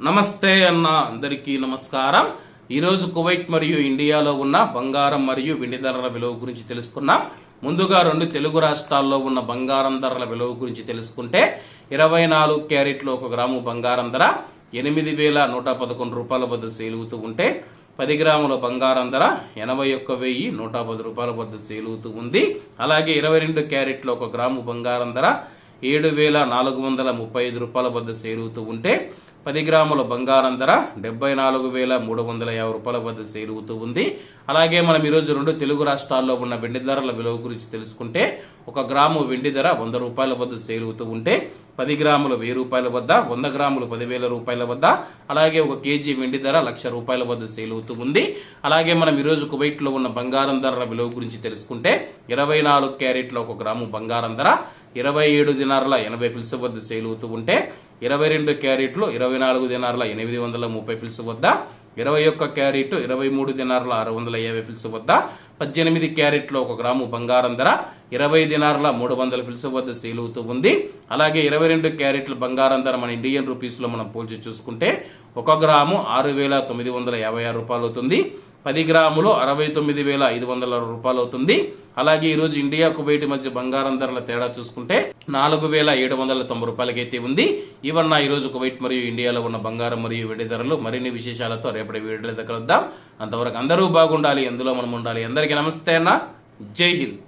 నమస్తే అన్న అందరికీ నమస్కారం. ఈరోజు కువైట్ మరియు ఇండియాలో ఉన్న బంగారం మరియు వెండి ధరల విలువ గురించి తెలుసుకున్నాం ముందుగా రెండు తెలుగు రాష్ట్రాల్లో ఉన్న బంగారం ధరల విలువ గురించి తెలుసుకుంటే ఇరవై నాలుగు క్యారెట్లు ఒక గ్రాము బంగారం ధర ఎనిమిది వేల నూట పదకొండు రూపాయల వద్ద సేలుగుతూ ఉంటే పది గ్రాముల బంగారం ధర ఎనభై ఒక్క వెయ్యి నూట పది రూపాయల వద్ద సేలుగుతూ ఉంది. అలాగే ఇరవై రెండు క్యారెట్లు ఒక గ్రాము బంగారం ధర ఏడు వేల నాలుగు వందల ముప్పై ఐదు రూపాయల వద్ద సేలుగుతూ ఉంటే పది గ్రాముల బంగారం ధర డెబ్బై నాలుగు వేల మూడు వందల యాభై రూపాయల వద్ద సేలుతూ ఉంది. అలాగే మనం ఈరోజు రెండు తెలుగు రాష్ట్రాల్లో ఉన్న వెండి ధరల విలువ గురించి తెలుసుకుంటే ఒక గ్రాము వెండి ధర వంద రూపాయల వద్ద సేలుతూ ఉంటే పది గ్రాములు వెయ్యి రూపాయల వద్ద వంద గ్రాములు పదివేల రూపాయల వద్ద అలాగే ఒక కేజీ వెండి ధర లక్ష రూపాయల వద్ద సేలుతూ ఉంది. అలాగే మనం ఈరోజు కువైట్లో ఉన్న బంగారం ధరల విలువ గురించి తెలుసుకుంటే ఇరవై నాలుగు క్యారెట్ల ఒక గ్రాము బంగారం ధర ఇరవై ఏడు దినార్ల ఎనభై ఫిల్స్ వద్ద సేలుతూ ఉంటే ఇరవై రెండు క్యారెట్లు ఇరవై నాలుగు దినార్ల ఎనిమిది వందల ముప్పై ఫిల్స్ వద్ద ఇరవై ఒక్క క్యారెట్ ఇరవై మూడు దినార్ల ఆరు వందల యాభై ఫిల్స్ వద్ద పద్దెనిమిది క్యారెట్లు ఒక గ్రాము బంగారం ధర ఇరవై దినార్ల మూడు వందల ఫిల్స్ వద్ద సేలుతూ ఉంది. అలాగే ఇరవై రెండు క్యారెట్ల బంగారం ధర మన ఇండియన్ రూపీస్లో మనం పోల్చి చూసుకుంటే ఒక గ్రాము ఆరు వేల తొమ్మిది వందల యాభై ఆరు రూపాయలు అవుతుంది. పది గ్రాములు అరవై తొమ్మిది వేల ఐదు వందల రూపాయలు అవుతుంది. అలాగే ఈ రోజు ఇండియా కువైట్ మధ్య బంగారం ధరల తేడా చూసుకుంటే నాలుగు వేల ఏడు వందల తొంభై రూపాయలకైతే ఉంది. ఇవన్న ఈ రోజు కువైట్ మరియు ఇండియాలో ఉన్న బంగారం మరియు వెండి ధరలు మరిన్ని విశేషాలతో రేపటి వీడియో దగ్గర వద్దాం అంతవరకు అందరూ బాగుండాలి ఎందులో మనం ఉండాలి అందరికీ నమస్తే అన్న. జై హింద్.